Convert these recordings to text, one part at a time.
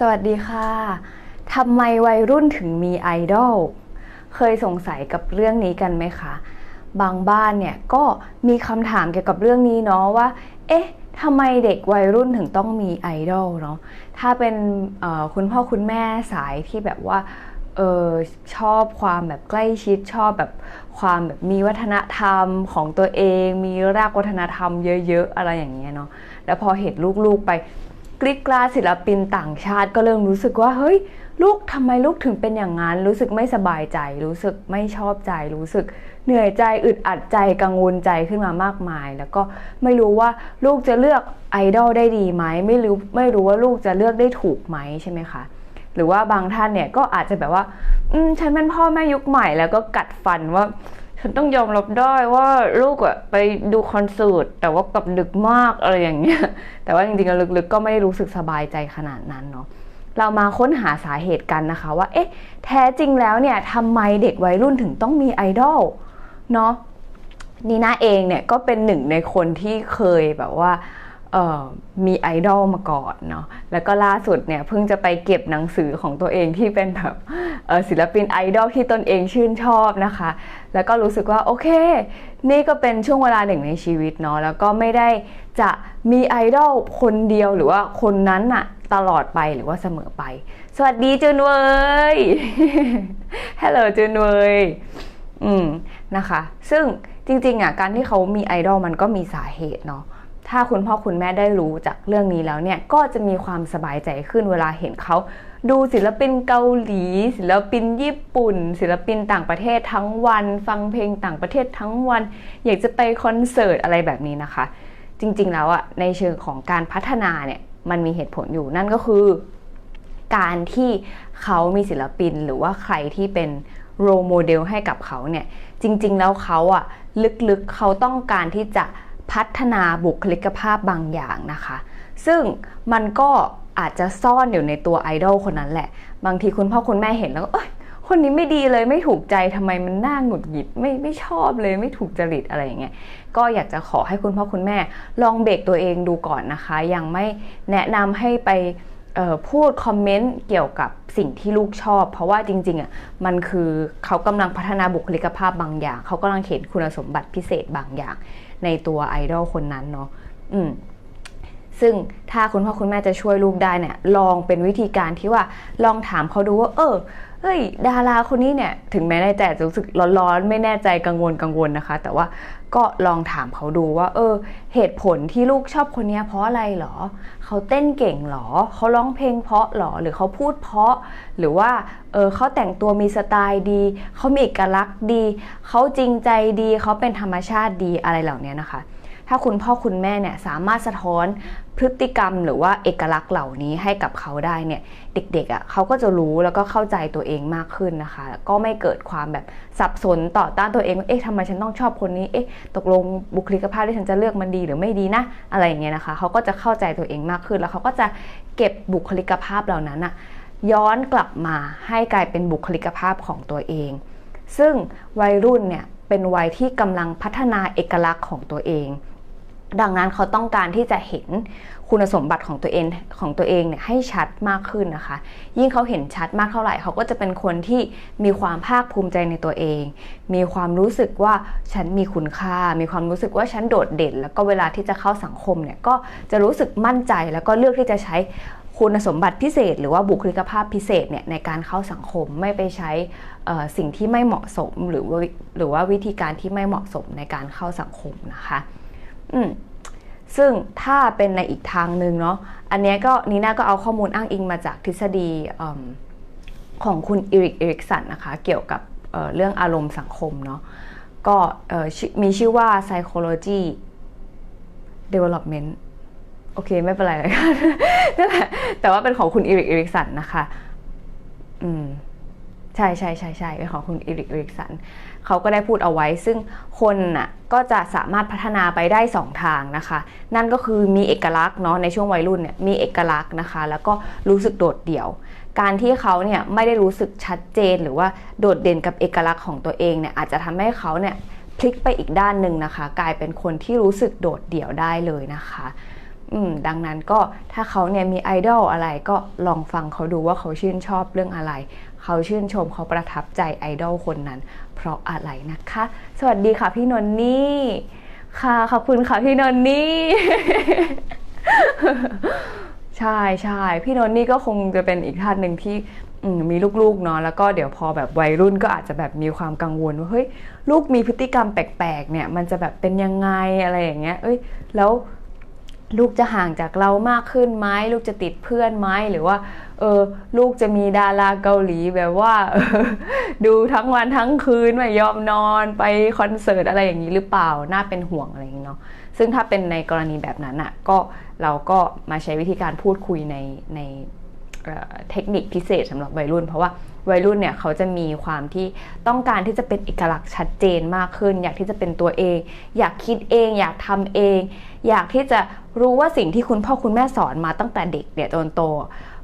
สวัสดีค่ะทำไมวัยรุ่นถึงมีไอดอล เคยสงสัยกับเรื่องนี้กันไหมคะ บางบ้านเนี่ยก็มีคำถามเกี่ยวกับเรื่องนี้เนาะว่า เอ๊ะทำไมเด็กวัยรุ่นถึงต้องมีไอดอลเนาะ ถ้าเป็นคุณพ่อคุณแม่สายที่แบบว่าออชอบความแบบใกล้ชิดชอบแบบความแบบมีวัฒนธรรมของตัวเอง มีรากวัฒนธรรมเยอะๆ อะไรอย่างเงี้ยเนาะแล้วพอเห็นลูกๆไป กริดกราศิลปินต่างชาติก็เริ่มรู้สึกว่าเฮ้ย ลูกทำไมลูกถึงเป็นอย่างนั้น รู้สึกไม่สบายใจ รู้สึกไม่ชอบใจ รู้สึกเหนื่อยใจอึดอัดใจกังวลใจขึ้นมามากมาย แล้วก็ไม่รู้ว่าลูกจะเลือกไอดอลได้ดีไหมไม่รู้ไม่รู้ว่าลูกจะเลือกได้ถูกไหมใช่ไหมคะหรือว่าบางท่านเนี่ยก็อาจจะแบบว่า อืมฉันเป็นพ่อแม่ยุคใหม่แล้วก็กัดฟันว่า ฉันต้องยอมรับได้ว่าลูกอะไปดูคอนเสิร์ตแต่ว่ากลับดึกมากอะไรอย่างเงี้ย แต่ว่าจริงๆ ลึกๆ ก็ไม่ได้รู้สึกสบายใจขนาดนั้นเนาะ เรามาค้นหาสาเหตุกันนะคะว่า เอ๊ะ แท้จริงแล้วเนี่ยทำไมเด็กวัยรุ่นถึงต้องมีไอดอลเนาะนีน่าเองเนี่ยก็เป็นหนึ่งในคนที่เคยแบบว่า มีไอดอลมาก่อนเนาะ แล้วก็ล่าสุดเนี่ยเพิ่งจะไปเก็บหนังสือของตัวเองที่เป็นแบบศิลปินไอดอลที่ตนเองชื่นชอบนะคะ แล้วก็รู้สึกว่าโอเค นี่ก็เป็นช่วงเวลาหนึ่งในชีวิตเนาะ แล้วก็ไม่ได้จะมีไอดอลคนเดียวหรือว่าคนนั้นอะตลอดไปหรือว่าเสมอไป สวัสดีจุนเวยฮัลโหลจุนเวยอืมนะคะ ซึ่งจริงๆอะการที่เขามีไอดอลมันก็มีสาเหตุเนาะ ถ้าคุณพ่อคุณแม่ได้รู้จากเรื่องนี้แล้วเนี่ยก็จะมีความสบายใจขึ้นเวลาเห็นเขา ดูศิลปินเกาหลี ศิลปินญี่ปุ่น ศิลปินต่างประเทศทั้งวัน ฟังเพลงต่างประเทศทั้งวัน อยากจะไปคอนเสิร์ตอะไรแบบนี้นะคะ จริงๆแล้วอะในเชิงของการพัฒนาเนี่ยมันมีเหตุผลอยู่นั่นก็คือ การที่เขามีศิลปินหรือว่าใครที่เป็นโรโมเดลให้กับเขาเนี่ยจริง ๆ แล้วเขาอะลึกๆเขาต้องการที่จะ พัฒนาบุคลิกภาพบางอย่างนะคะ ซึ่งมันก็อาจจะซ่อนอยู่ในตัวไอดอลคนนั้นแหละ บางทีคุณพ่อคุณแม่เห็นแล้วก็เอ้ยคนนี้ไม่ดีเลยไม่ถูกใจทำไมมันน่าหงุดหงิดไม่ไม่ชอบเลยไม่ถูกจริตอะไรอย่างเงี้ยก็อยากจะขอให้คุณพ่อคุณแม่ ลองเบรกตัวเองดูก่อนนะคะ ยังไม่แนะนำให้ไป พูดคอมเมนต์เกี่ยวกับสิ่งที่ลูกชอบ เพราะว่าจริงๆอะมันคือเขากำลังพัฒนาบุคลิกภาพบางอย่าง เขากำลังเห็นคุณสมบัติพิเศษบางอย่าง ในตัวไอดอลคนนั้นเนาะอืมซึ่งถ้าคุณพ่อคุณแม่จะช่วยลูกได้เนี่ยลองเป็นวิธีการที่ว่าลองถามเขาดูว่า เออ เฮ้ยดาราคนนี้เนี่ยถึงแม้ในใจจะรู้สึกร้อนๆไม่แน่ใจกังวลกังวลนะคะ แต่ว่าก็ลองถามเขาดูว่า เออ เหตุผลที่ลูกชอบคนเนี้ยเพราะอะไรหรอ เขาเต้นเก่งหรอ เขาร้องเพลงเพราะหรอ หรือเขาพูดเพราะ หรือว่า เออเขาแต่งตัวมีสไตล์ดี เขามีเอกลักษณ์ดี เขาจริงใจดี เขาเป็นธรรมชาติดีอะไรเหล่านี้นะคะ ถ้าคุณพ่อคุณแม่เนี่ยสามารถสะท้อนพฤติกรรมหรือว่าเอกลักษณ์เหล่านี้ให้กับเขาได้เนี่ยเด็กๆอะ่ะเขาก็จะรู้แล้วก็เข้าใจตัวเองมากขึ้นนะคะ ก็ไม่เกิดความแบบสับสนต่อต้านตัวเองเอ๊ะทำไมฉันต้องชอบคนนี้เอ๊ะตกลงบุคลิกภาพที่ฉันจะเลือกมันดีหรือไม่ดีนะ อะไรอย่างเงี้ยนะคะเขาก็จะเข้าใจตัวเองมากขึ้น แล้วเขาก็จะเก็บบุคลิกภาพเหล่านั้นอะย้อนกลับมาให้กลายเป็นบุคลิกภาพของตัวเอง ซึ่งวัยรุ่นเนี่ยเป็นวัยที่กำลังพัฒนาเอกลักษณ์ของตัวเอง ดังนั้นเขาต้องการที่จะเห็นคุณสมบัติของตัวเองของตัวเองเนี่ยให้ชัดมากขึ้นนะคะ ยิ่งเขาเห็นชัดมากเท่าไหร่เขาก็จะเป็นคนที่มีความภาคภูมิใจในตัวเอง มีความรู้สึกว่าฉันมีคุณค่า มีความรู้สึกว่าฉันโดดเด่น แล้วก็เวลาที่จะเข้าสังคมเนี่ยก็จะรู้สึกมั่นใจแล้วก็เลือกที่จะใช้คุณสมบัติพิเศษ หรือว่าบุคลิกภาพพิเศษเนี่ยในการเข้าสังคมไม่ไปใช้สิ่งที่ไม่เหมาะสม หรือว่าหรือว่าวิธีการที่ไม่เหมาะสมในการเข้าสังคมนะคะ อืมซึ่งถ้าเป็นในอีกทางหนึ่งเนาะอันนี้ก็นีน่าก็เอาข้อมูลอ้างอิงมาจากทฤษฎีอของคุณอีริกเอริกสันนะคะ เกี่ยวกับเเรื่องอารมณ์สังคมเนาะก็มีชื่อว่า psychology development โอเค ไม่เป็นไรเลยค่ะนั่นแหละแต่ว่าเป็นของคุณอีริกเอริกสันนะคะ อืม ใช่ใช่ใช่ใช่เป็นของคุณอีริกเอริกสันเขาก็ได้พูดเอาไว้ ซึ่งคนน่ะก็จะสามารถพัฒนาไปได้ 2 ทางนะคะ นั่นก็คือมีเอกลักษณ์เนาะในช่วงวัยรุ่นเนี่ยมีเอกลักษณ์นะคะ แล้วก็รู้สึกโดดเดี่ยว การที่เขาเนี่ยไม่ได้รู้สึกชัดเจน หรือว่าโดดเด่นกับเอกลักษณ์ของตัวเองเนี่ยอาจจะทำให้เขาเนี่ยพลิกไปอีกด้านหนึ่งนะคะ กลายเป็นคนที่รู้สึกโดดเดี่ยวได้เลยนะคะอืมดังนั้นก็ถ้าเขาเนี่ยมีไอดอลอะไรก็ลองฟังเขาดูว่าเขาชื่นชอบเรื่องอะไร เขาชื่นชมเขาประทับใจไอดอลคนนั้น เพราะอะไรนะคะ สวัสดีค่ะพี่นนนี่ค่ะขอบคุณค่ะพี่นนนี่ใช่ใช่พี่นนนี่ก็คงจะเป็นอีกท่านหนึ่งที่มีลูกๆเนาะแล้วก็เดี๋ยวพอแบบวัยรุ่นก็อาจจะแบบมีความกังวลว่าเฮ้ยลูกมีพฤติกรรมแปลกๆเนี่ยมันจะแบบเป็นยังไงอะไรอย่างเงี้ยเอ้ยแล้ว ลูกจะห่างจากเรามากขึ้นไหมลูกจะติดเพื่อนไหมหรือว่า เออ ลูกจะมีดาราเกาหลีแบบว่าออดูทั้งวันทั้งคืนไม่ยอมนอนไปคอนเสิร์ตอะไรอย่างนี้หรือเปล่าน่าเป็นห่วงอะไรอย่างนี้เนาะซึ่งถ้าเป็นในกรณีแบบนั้นอะ่ะก็เราก็มาใช้วิธีการพูดคุยในใน เทคนิคพิเศษสำหรับวัยรุ่น เพราะว่าวัยรุ่นเนี่ยเขาจะมีความที่ต้องการที่จะเป็นเอกลักษณ์ชัดเจนมากขึ้น อยากที่จะเป็นตัวเอง อยากคิดเอง อยากทำเอง อยากที่จะรู้ว่าสิ่งที่คุณพ่อคุณแม่สอนมาตั้งแต่เด็กเนี่ยจนโต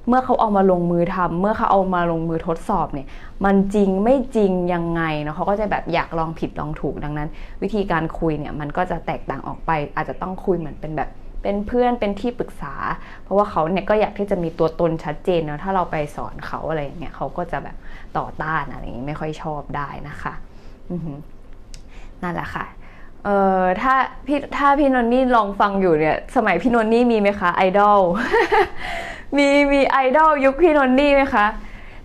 เมื่อเขาเอามาลงมือทำเมื่อเขาเอามาลงมือทดสอบเนี่ยมันจริงไม่จริงยังไงเนาะเขาก็จะแบบอยากลองผิดลองถูกดังนั้น วิธีการคุยเนี่ยมันก็จะแตกต่างออกไป อาจจะต้องคุยเหมือนเป็นแบบ เป็นเพื่อนเป็นที่ปรึกษา เพราะว่าเขาเนี่ยก็อยากที่จะมีตัวตนชัดเจนเนาะถ้าเราไปสอนเขาอะไรอย่างเงี้ยเขาก็จะแบบต่อต้านอะไรอย่างงี้ไม่ค่อยชอบได้นะคะนั่นแหละค่ะเอ่อถ้าพี่ถ้าพี่นนนี่ลองฟังอยู่เนี่ยสมัยพี่นนนี่มีไหมคะไอดอลมีมีไอดอลยุคพี่นนนี่ไหมคะ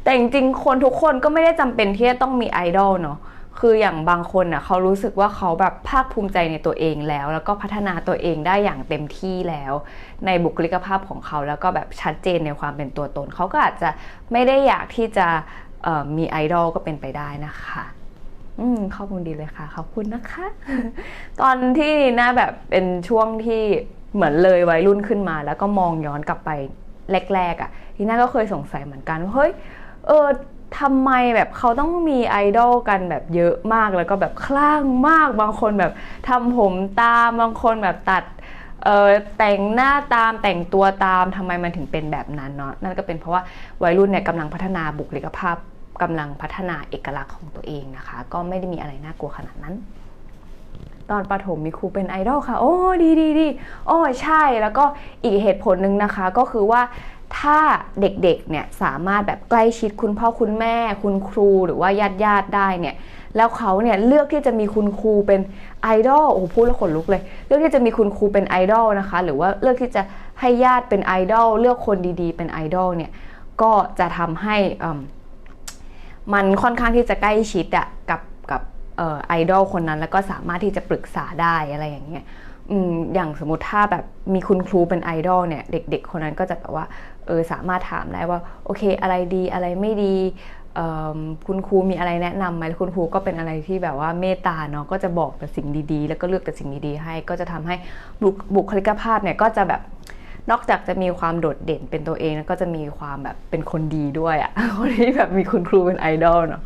แต่จริงๆคนทุกคนก็ไม่ได้จำเป็นที่จะต้องมีไอดอลเนาะ คืออย่างบางคนอะเขารู้สึกว่าเขาแบบภาคภูมิใจในตัวเองแล้ว แล้วก็พัฒนาตัวเองได้อย่างเต็มที่แล้ว ในบุคลิกภาพของเขาแล้วก็แบบชัดเจนในความเป็นตัวตน เขาก็อาจจะไม่ได้อยากที่จะมีไอดอลก็เป็นไปได้นะคะอืมข้อมูลดีเลยค่ะ ขอบคุณนะคะ ตอนที่น่าแบบเป็นช่วงที่เหมือนเลยวัยรุ่นขึ้นมา แล้วก็มองย้อนกลับไปแรกๆอะ่ะทีน่าก็เคยสงสัยเหมือนกันว่าเฮ้ยเออ ทำไมแบบเขาต้องมีไอดอลกันแบบเยอะมากแล้วก็แบบคลั่งมากบางคนแบบทำผมตามบางคนแบบตัดเออแต่งหน้าตามแต่งตัวตามทำไมมันถึงเป็นแบบนั้นเนาะนั่นก็เป็นเพราะว่าวัยรุ่นเนี่ยกำลังพัฒนาบุคลิกภาพกำลังพัฒนาเอกลักษณ์ของตัวเองนะคะ ก็ไม่ได้มีอะไรน่ากลัวขนาดนั้น ตอนประถมมีครูเป็นไอดอลค่ะ โอ้ดีดีดีโอ้ใช่แล้วก็อีกเหตุผลหนึ่งนะคะ ก็คือว่า ถ้าเด็กๆเนี่ยสามารถแบบใกล้ชิดคุณพ่อคุณแม่ คุณครูหรือว่าญาติญาติได้เนี่ยแล้วเขาเนี่ยเลือกที่จะมีคุณครูเป็นไอดอลโอ้โหพูดแล้วขนลุกเลย เลือกที่จะมีคุณครูเป็นไอดอลนะคะ หรือว่าเลือกที่จะให้ญาติเป็นไอดอลเลือกคนดีๆ เป็นไอดอลเนี่ยก็จะทำให้อืมมันค่อนข้างที่จะใกล้ชิดอะกับกับออไอดอลคนนั้นแล้วก็สามารถที่จะปรึกษาได้อะไรอย่างเงี้ย อย่างสมมติถ้าแบบมีคุณครูเป็นไอดอลเนี่ย เด็กๆ คนนั้นก็จะแบบว่าเออสามารถถามได้ว่าโอเค อะไรดีอะไรไม่ดีคุณครูมีอะไรแนะนำไหมคุณครูก็เป็นอะไรที่แบบว่าเมตตาเนาะก็จะบอกแต่สิ่งดีๆ แล้วก็เลือกแต่สิ่งดีๆให้ ก็จะทำให้บุคบุคลิกภาพเนี่ยก็จะแบบนอกจากจะมีความโดดเด่นเป็นตัวเองแล้วก็จะมีความแบบเป็นคนดีด้วยอะ่ะคนที่แบบมีคุณครูเป็นไอดอลเนาะ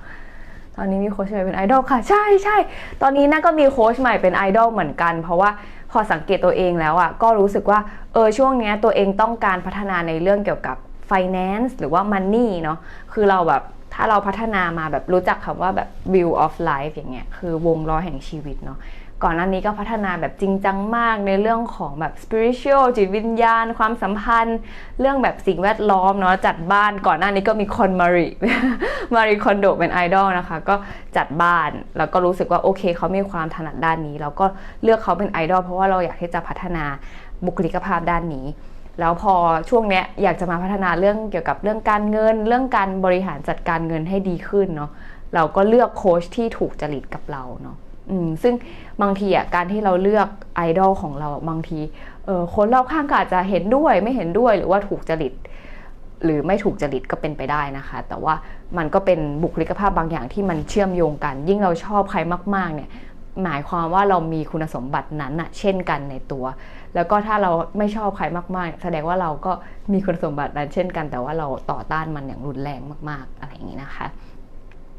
ตอนนี้มีโค้ชใหม่เป็นไอดอลค่ะ ใช่ใช่ตอนนี้น่าก็มีโค้ชใหม่เป็นไอดอลเหมือนกัน เพราะว่า พอสังเกตตัวเองแล้วอะ่ะก็รู้สึกว่าเออช่วงเนี้ยตัวเองต้องการพัฒนาในเรื่องเกี่ยวกับ finance หรือว่า money เนาะคือเราแบบ ถ้าเราพัฒนามาแบบรู้จักคำว่าแบบ view of life อย่างเงี้ยคือวงล้อแห่งชีวิตเนาะก่อนหน้านี้ก็พัฒนาแบบจริงจังมากในเรื่องของแบบ spiritual จิตวิญญาณ ความสัมพันธ์ เรื่องแบบสิ่งแวดล้อมเนาะจัดบ้านก่อนหน้านี้ก็มีคอนมารีมารีคอนโดเป็นไอดอลนะคะ ก็จัดบ้านแล้วก็รู้สึกว่าโอเคเขามีความถนัดด้านนี้ แล้วก็เลือกเขาเป็นไอดอลเพราะว่าเราอยากที่จะพัฒนาบุคลิกภาพด้านนี้ แล้วพอช่วงเนี้ยอยากจะมาพัฒนาเรื่องเกี่ยวกับเรื่องการเงิน เรื่องการบริหารจัดการเงินให้ดีขึ้นเนาะเราก็เลือกโค้ชที่ถูกจริตกับเราเนาะอืมซึ่งบางทีอะการที่เราเลือกไอดอลของเราบางทีเออคนรอบข้างก็อาจจะเห็นด้วยไม่เห็นด้วยหรือว่าถูกจริต หรือไม่ถูกจริตก็เป็นไปได้นะคะ แต่ว่ามันก็เป็นบุคลิกภาพบางอย่างที่มันเชื่อมโยงกัน ยิ่งเราชอบใครมากๆเนี่ยหมายความว่าเรามีคุณสมบัตินั้นอะเช่นกันในตัว แล้วก็ถ้าเราไม่ชอบใครมากๆ แสดงว่าเราก็มีคุณสมบัตินั้นเช่นกัน แต่ว่าเราต่อต้านมันอย่างรุนแรงมากๆ อะไรอย่างนี้นะคะ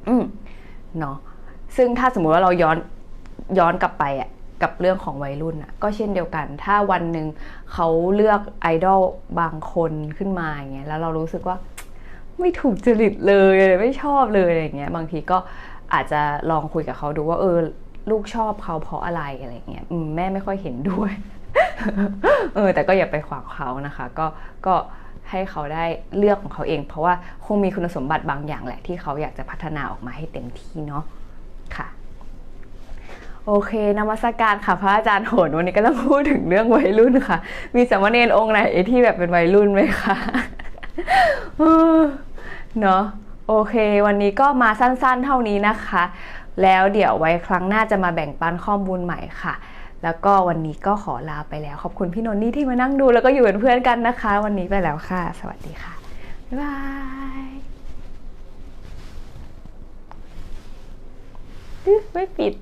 อืมเนาะซึ่งถ้าสมมุติว่าเราย้อนย้อนกลับไปอะกับเรื่องของวัยรุ่นอะก็เช่นเดียวกัน ถ้าวันหนึ่งเขาเลือกไอดอลบางคนขึ้นมาอย่างเงี้ยแล้วเรารู้สึกว่าไม่ถูกจริตเลยไม่ชอบเลยอะไรเงี้ยบางทีก็อาจจะลองคุยกับเขาดูว่าเออลูกชอบเขาเพราะอะไรอะไรเงี้ยแม่ไม่ค่อยเห็นด้วย เออแต่ก็อย่าไปขวางเขานะคะ ก็ก็ให้เขาได้เลือกของเขาเอง เพราะว่าคงมีคุณสมบัติบางอย่างแหละที่เขาอยากจะพัฒนาออกมาให้เต็มที่เนาะค่ะ โอเคนมัสการค่ะพระอาจารย์โหนวันนี้ก็ต้องพูดถึงเรื่องวัยรุ่นค่ะ มีสามเณรองค์ไหนที่แบบเป็นวัยรุ่นไหมคะเออเนาะโอเค วันนี้ก็มาสั้นๆเท่านี้นะคะ แล้วเดี๋ยวไว้ครั้งหน้าจะมาแบ่งปันข้อมูลใหม่ค่ะ แล้วก็วันนี้ก็ขอลาไปแล้ว ขอบคุณพี่นนท์นี่ที่มานั่งดูแล้วก็อยู่เป็นเพื่อนกันนะคะ วันนี้ไปแล้วค่ะ สวัสดีค่ะ บ๊ายบายไม่ปิด